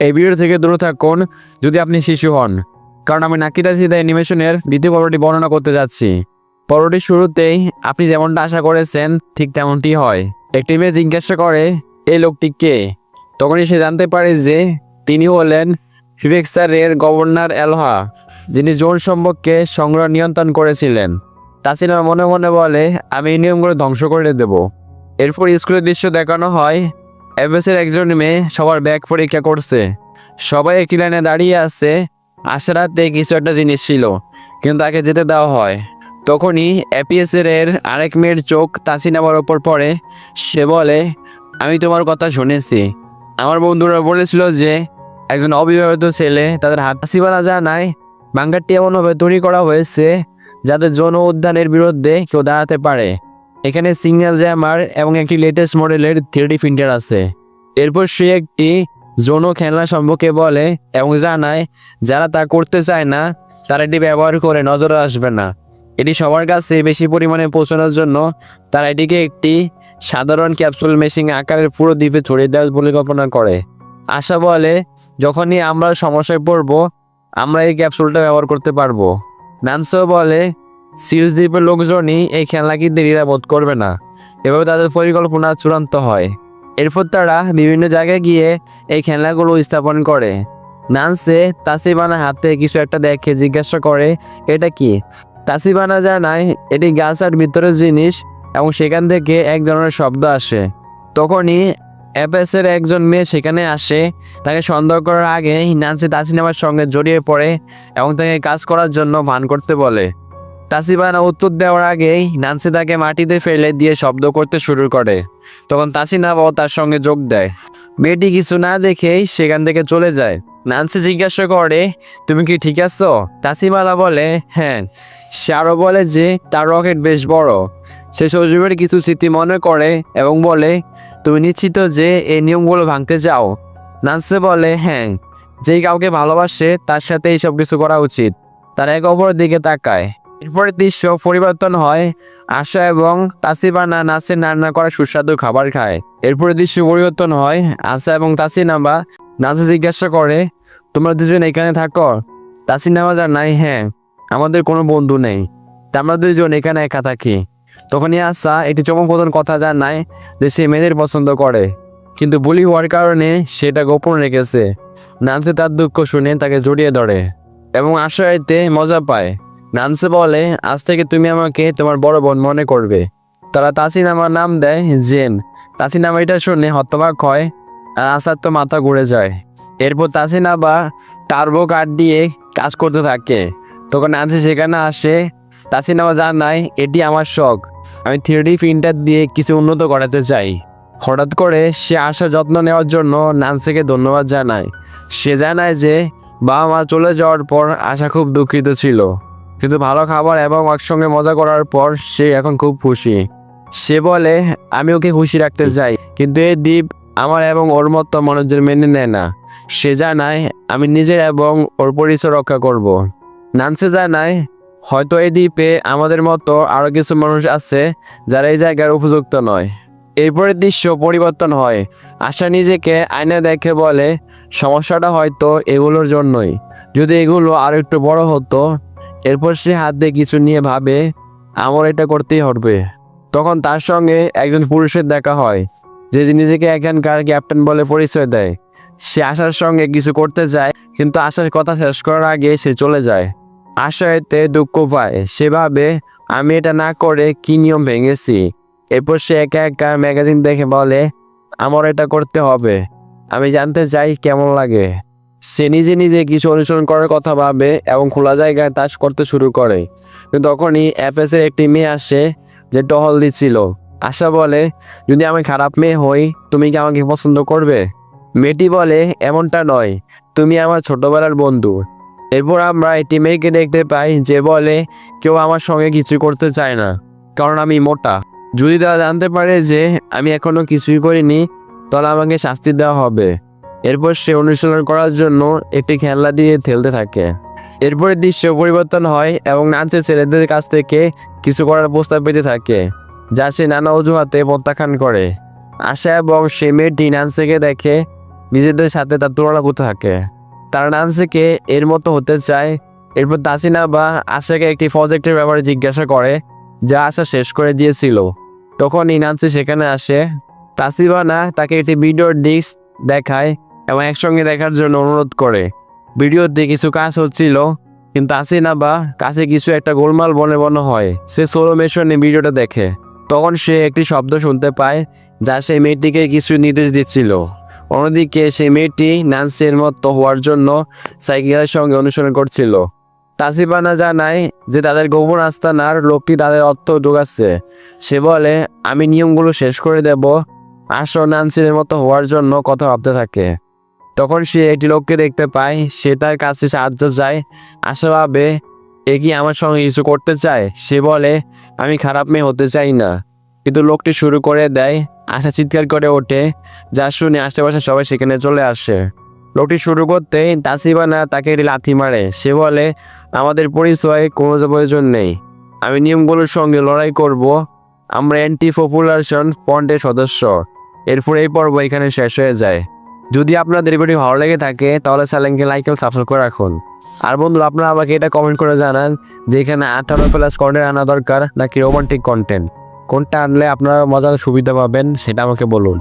এই ভিডিও থেকে দূরে থাকুন যদি আপনি শিশু হন। কারণ আমি নাকিতা সিদা অ্যানিমেশনের দ্বিতীয় পর্বটি বর্ণনা করতে যাচ্ছি। পর্বটির শুরুতেই আপনি যেমনটা আশা করেছেন, ঠিক তেমনটি হয়। একটি মেয়ে জিজ্ঞাসা করে এই লোকটি কে? তখনই সে জানতে পারে যে তিনি হলেন ফিবেক্সারের গভর্নর এলহা, যিনি জোন সম্পর্কে সংগ্রহ নিয়ন্ত্রণ করেছিলেন। তাছিনা মনে মনে বলে, আমি এই নিয়মগুলো ধ্বংস করে দেব। এরপর স্কুলের দৃশ্য দেখানো হয় এফএসের একজন মেয়ে সবার ব্যাগ পরীক্ষা করছে। সবাই একটি লাইনে দাঁড়িয়ে আছে। আশা রাতে কিছু একটা জিনিস ছিল, কিন্তু তাকে যেতে দেওয়া হয়। তখনই এপিএসের এর আরেক মেয়ের চোখ তাসিনাবার ওপর পড়ে। সে বলে, আমি তোমার কথা শুনেছি। আমার বন্ধুরা বলেছিল যে, একজন অবিবাহিত ছেলে তাদের হাত হাসিবানা জানায় বাঙ্গারটি এমনভাবে তৈরি করা হয়েছে যাতে যৌন উদ্যানের বিরুদ্ধে কেউ দাঁড়াতে পারে। এখানে সিগন্যাল জ্যামার এবং একটি লেটেস্ট মডেলের থ্রিডি প্রিন্টার আছে। এরপর সে একটি যৌন খেলনা সম্পর্কে বলে এবং জানায়, যারা তা করতে চায় না, তারা এটি ব্যবহার করে নজরে আসবে না। এটি সবার কাছে বেশি পরিমাণে পৌঁছানোর জন্য তারা এটিকে একটি সাধারণ ক্যাপসুল মেশিন আকারের পুরো দ্বীপে ছড়িয়ে দেওয়ার পরিকল্পনা করে। আশা বলে, যখনই আমরা সমস্যায় পড়ব, আমরা এই ক্যাপসুলটা ব্যবহার করতে পারব। নানসো বলে সিরিজ দ্বীপের লোকজনই এই খেলনা কিনতে নিরাপদ করবে না। এভাবে তাদের পরিকল্পনা চূড়ান্ত হয়। এরপর তারা বিভিন্ন জায়গায় গিয়ে এই খেলনাগুলো স্থাপন করে। নানসে তাসিবানা হাতে কিছু একটা দেখে জিজ্ঞাসা করে, এটা কি? তাসিবানা জানায়, এটি গাছ আর ভিতরের জিনিস এবং সেখান থেকে এক ধরনের শব্দ আসে। তখনই অ্যাপেসের একজন মেয়ে সেখানে আসে। তাকে সন্দেহ করার আগে নানসি তাসিনামার সঙ্গে জড়িয়ে পড়ে এবং তাকে কাজ করার জন্য ভান করতে বলে। তাসিবানা উত্তর দেওয়ার আগেই নানসি তাকে মাটিতে ফেলে দিয়ে শব্দ করতে শুরু করে। তখন তাসিনাবাও তার সঙ্গে যোগ দেয়। মেয়েটি কিছু না দেখেই সেখান থেকে চলে যায়। নানসি জিজ্ঞাসা করে, তুমি কি ঠিক আছো? তাসিমালা বলে হ্যাঁ। সে আরও বলে যে, তার রকেট বেশ বড়। সে সজীবের কিছু স্মৃতি মনে করে এবং বলে, তুমি নিশ্চিত যে এই নিয়মগুলো ভাঙতে চাও? নানসে বলে হ্যাঁ। যেই কাউকে ভালোবাসে, তার সাথে এইসব কিছু করা উচিত। তারা এক অপরের দিকে তাকায়। এরপরে দৃশ্য, পরিবর্তন হয়। আশা এবং তাসিবানা নাসের রান্না করা সুস্বাদু খাবার খায়। এরপরে দৃশ্য পরিবর্তন হয়। আশা এবং তাসিনাবা নাসে জিজ্ঞাসা করে, তোমরা দুজন এখানে থাকো? তাসিনাবা জানাই হ্যাঁ আমাদের কোনো বন্ধু নেই। আমরা দুজন এখানে একা থাকি। তখনই আশা একটি চমকপ্রদন কথা জানায় যে সে মেয়েদের পছন্দ করে। কিন্তু বলি হওয়ার কারণে সেটা গোপন রেখেছে। নানসে তার দুঃখ শুনে তাকে জড়িয়ে ধরে এবং আশা এতে মজা পায়। নানসে বলে, আজ থেকে তুমি আমাকে তোমার বড় বোন মনে করবে। তারা তাসিনামার নাম দেয় জেন। তাসিনামা এটা শুনে হতবাক হয় আর আসার তো মাথা ঘুরে যায়। এরপর তাসিনাবা টার্বো কার্ড দিয়ে কাজ করতে থাকে। তখন নানসি সেখানে আসে। তাসিনামা জানায় এটি আমার শখ। আমি থ্রিডি প্রিন্টার দিয়ে কিছু উন্নত করাতে চাই। হঠাৎ করে সে আশার যত্ন নেওয়ার জন্য নানসিকে ধন্যবাদ জানায়। সে জানায় যে বাবা মা চলে যাওয়ার পর আশা খুব দুঃখিত ছিল। কিন্তু ভালো খাবার এবং একসঙ্গে মজা করার পর সে এখন খুব খুশি। সে বলে, আমি ওকে খুশি রাখতে চাই, কিন্তু এই দ্বীপ আমার এবং ওর মতো মানুষদের মেনে নেয় না। সে জানায়, আমি নিজের এবং ওর পরিচয় রক্ষা করব। নানসে জানায়, হয়তো এই দ্বীপে আমাদের মতো আরও কিছু মানুষ আছে যারা এই জায়গার উপযুক্ত নয়। এরপরের দৃশ্য পরিবর্তন হয়। আশা নিজেকে আয়না দেখে বলে, সমস্যাটা হয়তো এগুলোর জন্যই। যদি এগুলো আরও একটু বড় হতো এরপর সে হাত দিয়ে কিছু নিয়ে ভাবে, আমার এটা করতেই হবে। তখন তার সঙ্গে একজন পুরুষের দেখা হয়, যে নিজেকে এখানকার ক্যাপ্টেন বলে পরিচয় দেয়। সে আশার সঙ্গে কিছু করতে চায় কিন্তু আশার কথা শেষ করার আগে সে চলে যায়। আশা এতে দুঃখ পায়। সে ভাবে, আমি এটা না করে কি নিয়ম ভেঙেছি? এরপর সে একা একা ম্যাগাজিন দেখে বলে, আমার এটা করতে হবে। আমি জানতে চাই কেমন লাগে। সে নিজে নিজে কিছু অনুসরণ করার কথা ভাবে এবং খোলা জায়গায় তাস করতে শুরু করে। তখনই অ্যাপেসের একটি মেয়ে আসে যে টহল দিচ্ছিল। আশা বলে, যদি আমি খারাপ মেয়ে হই, তুমি কি আমাকে পছন্দ করবে? মেয়েটি বলে, এমনটা নয়। তুমি আমার ছোটবেলার বন্ধু। এরপর আমরা একটি মেয়েকে দেখতে পাই যে বলে, কেউ আমার সঙ্গে কিছু করতে চায় না, কারণ আমি মোটা। যদি তারা জানতে পারে যে আমি এখনও কিছুই করিনি, তাহলে আমাকে শাস্তি দেওয়া হবে। এরপর সে অনুশীলন করার জন্য একটি খেলনা দিয়ে খেলতে থাকে। এরপরে দৃশ্য পরিবর্তন হয় এবং নাচে ছেলেদের কাছ থেকে কিছু করার প্রস্তাব পেতে থাকে, যা সে নানা অজুহাতে প্রত্যাখ্যান করে। আশা এবং সে মেয়েটি নান্সেকে দেখে নিজেদের সাথে তার তুলনা করতে থাকে। তারা নান্সিকে এর মতো হতে চায়। এরপর তাসিনা বা আশাকে একটি প্রজেক্টের ব্যাপারে জিজ্ঞাসা করে, যা আশা শেষ করে দিয়েছিল। তখন ইনান্সি সেখানে আসে। তাসিবানা তাকে একটি ভিডিওর ডিস্ক দেখায় এবং একসঙ্গে দেখার জন্য অনুরোধ করে। ভিডিওতে কিছু কাজ হচ্ছিল, কিন্তু আসিনা বা কাছে কিছু একটা গোলমাল বনে বনে হয়। সে সোলো মেশনে ভিডিওটা দেখে। তখন সে একটি শব্দ শুনতে পায়, যা সেই মেয়েটিকে কিছু নির্দেশ দিচ্ছিল। অন্যদিকে সেই মেয়েটি নান্সির মতো হওয়ার জন্য সাইকেলের সঙ্গে অনুসরণ করছিল। তাসিবানা জানায় যে তাদের গোপন আস্তানার লোকটি তাদের অর্থ ঢুকাচ্ছে। সে বলে, আমি নিয়মগুলো শেষ করে দেব। আসো নান্সির মতো হওয়ার জন্য কথা ভাবতে থাকে। তখন সে একটি লোককে দেখতে পায়, সে তার কাছে সাহায্য চায়। আশা ভাবে, এ কি আমার সঙ্গে কিছু করতে চায়? সে বলে, আমি খারাপ মেয়ে হতে চাই না। কিন্তু লোকটি শুরু করে দেয়, আশা চিৎকার করে ওঠে। যা শুনে আশেপাশে সবাই সেখানে চলে আসে। লোকটি শুরু করতে তাসিবানা তাকে একটি লাথি মারে। সে বলে, আমাদের পরিচয় কোনো প্রয়োজন নেই। আমি নিয়মগুলোর সঙ্গে লড়াই করব। আমরা অ্যান্টি পপুলারেশন ফ্রন্টের সদস্য। এরপর এই পর্ব এখানে শেষ হয়ে যায়। যদি আপনাদের ভিডিও ভালো লেগে থাকে, তাহলে চ্যানেলকে লাইক এবং সাবস্ক্রাইব করে রাখুন। আর বন্ধুরা, আপনারা আমাকে এটা কমেন্ট করে জানান যে এখানে আঠারো প্লাস কন্টেন্ট আনা দরকার নাকি রোমান্টিক কন্টেন্ট কোনটা আনলে আপনারা মজার সুবিধা পাবেন, সেটা আমাকে বলুন।